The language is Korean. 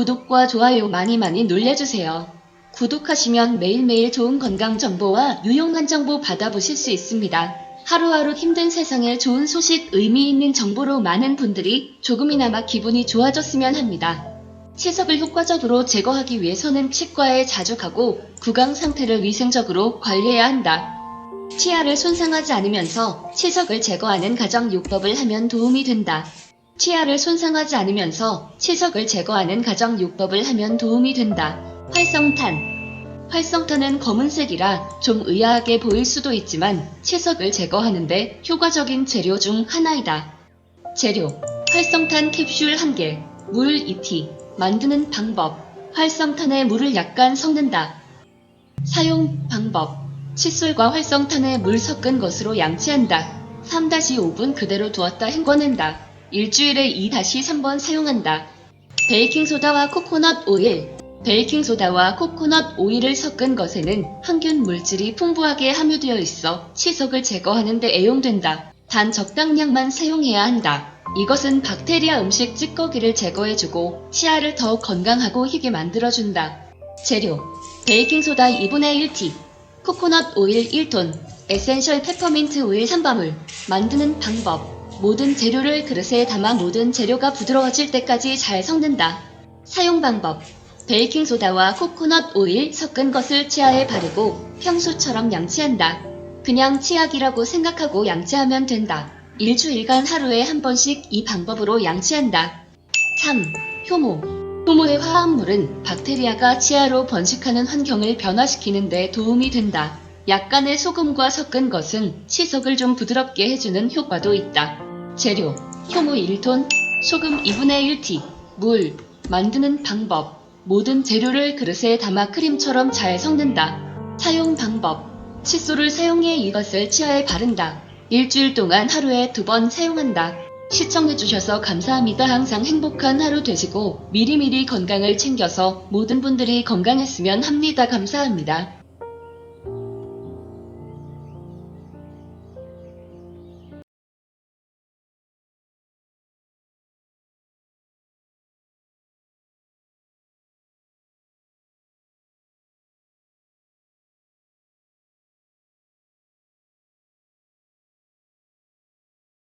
구독과 좋아요 많이 많이 눌러주세요. 구독하시면 매일매일 좋은 건강 정보와 유용한 정보 받아보실 수 있습니다. 하루하루 힘든 세상에 좋은 소식, 의미 있는 정보로 많은 분들이 조금이나마 기분이 좋아졌으면 합니다. 치석을 효과적으로 제거하기 위해서는 치과에 자주 가고 구강 상태를 위생적으로 관리해야 한다. 치아를 손상하지 않으면서 치석을 제거하는 가정 요법을 하면 도움이 된다. 치아를 손상하지 않으면서 치석을 제거하는 가정요법을 하면 도움이 된다. 활성탄 활성탄은 검은색이라 좀 의아하게 보일 수도 있지만 치석을 제거하는데 효과적인 재료 중 하나이다. 재료 활성탄 캡슐 1개, 물 2티, 만드는 방법 활성탄에 물을 약간 섞는다. 사용 방법 칫솔과 활성탄에 물 섞은 것으로 양치한다. 3-5분 그대로 두었다 헹궈낸다. 일주일에 2-3번 사용한다. 베이킹소다와 코코넛 오일 베이킹소다와 코코넛 오일을 섞은 것에는 항균 물질이 풍부하게 함유되어 있어 치석을 제거하는 데 애용된다. 단 적당량만 사용해야 한다. 이것은 박테리아 음식 찌꺼기를 제거해주고 치아를 더 건강하고 희게 만들어준다. 재료 베이킹소다 2분의 1티 코코넛 오일 1톤 에센셜 페퍼민트 오일 3바물 만드는 방법 모든 재료를 그릇에 담아 모든 재료가 부드러워질 때까지 잘 섞는다. 사용 방법 베이킹소다와 코코넛 오일 섞은 것을 치아에 바르고 평소처럼 양치한다. 그냥 치약이라고 생각하고 양치하면 된다. 일주일간 하루에 한 번씩 이 방법으로 양치한다. 3. 효모 효모의 화합물은 박테리아가 치아로 번식하는 환경을 변화시키는 데 도움이 된다. 약간의 소금과 섞은 것은 치석을 좀 부드럽게 해주는 효과도 있다. 재료 효모 1톤, 소금 2분의 1티, 물, 만드는 방법 모든 재료를 그릇에 담아 크림처럼 잘 섞는다. 사용 방법 칫솔을 사용해 이것을 치아에 바른다. 일주일 동안 하루에 두 번 사용한다. 시청해주셔서 감사합니다. 항상 행복한 하루 되시고 미리미리 건강을 챙겨서 모든 분들이 건강했으면 합니다. 감사합니다.